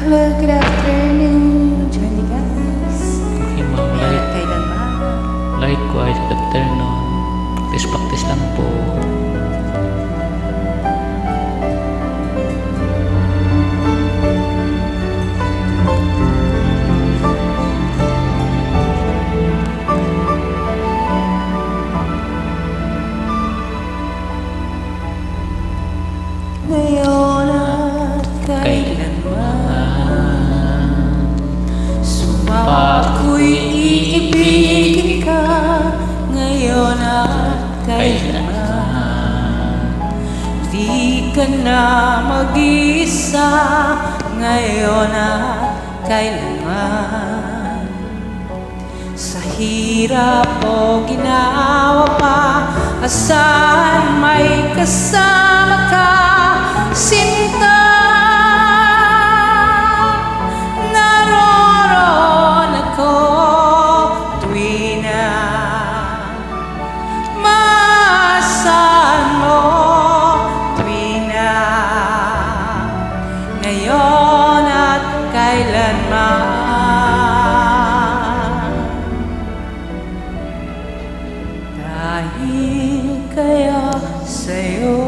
Hello, good afternoon. Johnny guys. Okay, ma'am. Like, Kailan ba? likewise, good afternoon. Practice-practice lang po. Kailanman Di ka na mag-isa Ngayon at kailanman Sa hirap o ginawa pa Asahan may kasama kailanman. Dahil kaya sa'yo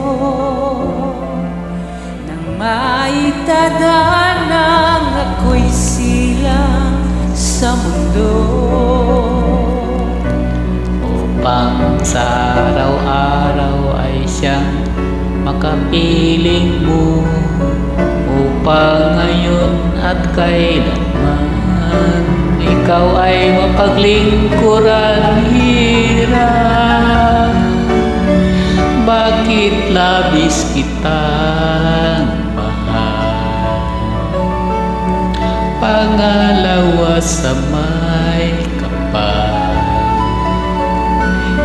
Nang maitadhanang ako'y silang sa mundo. Upang sa araw-araw ay siyang makapiling mo kailanman. Ikaw ay mapaglingkuran hirap Bakit labis kitang mahal? Pangalawa sa may kapal.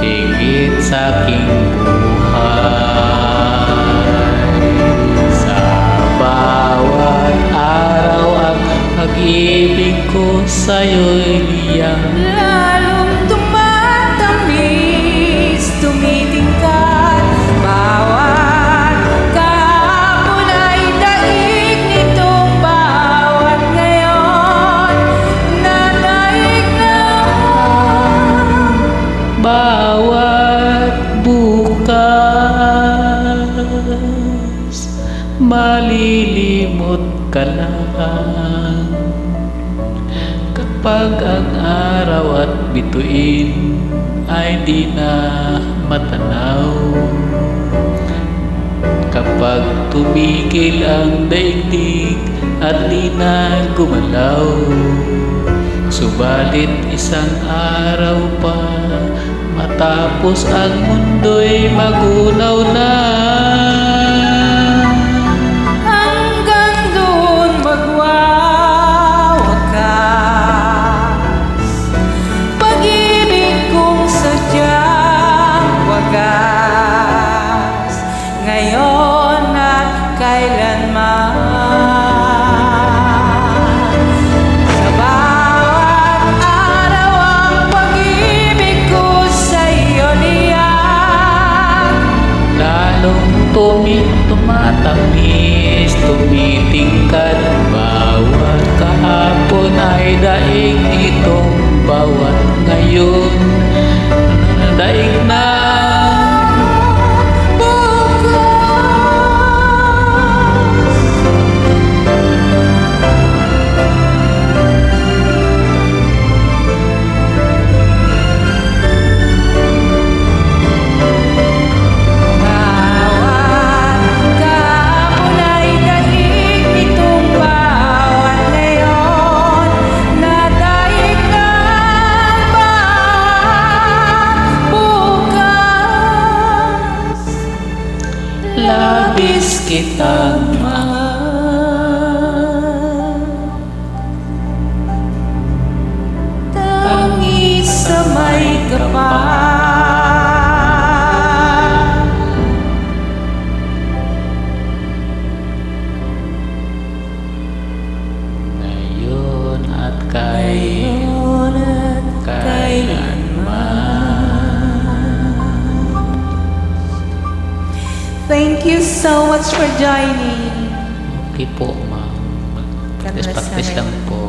Higit sa aking ko sa'yo'y liyang Lalong tumatamis, tumitingkat Bawat kahapon ay daig nitong bawat ngayon Na daig na Bawat bukas Malilimot ka lang Kapag ang araw at bituin Ay di na matanaw. Kapag tumigil ang daigdig At di na gumalaw Subalit isang araw pa Matapos ang mundo'y magunaw na Lalong tumi, tumatamis, tumitingkad Bawat kahapon labis kitang mahal. Tangi sa may kapal Thank you so much for joining. Okay po, ma'am. Practice, practice lang po.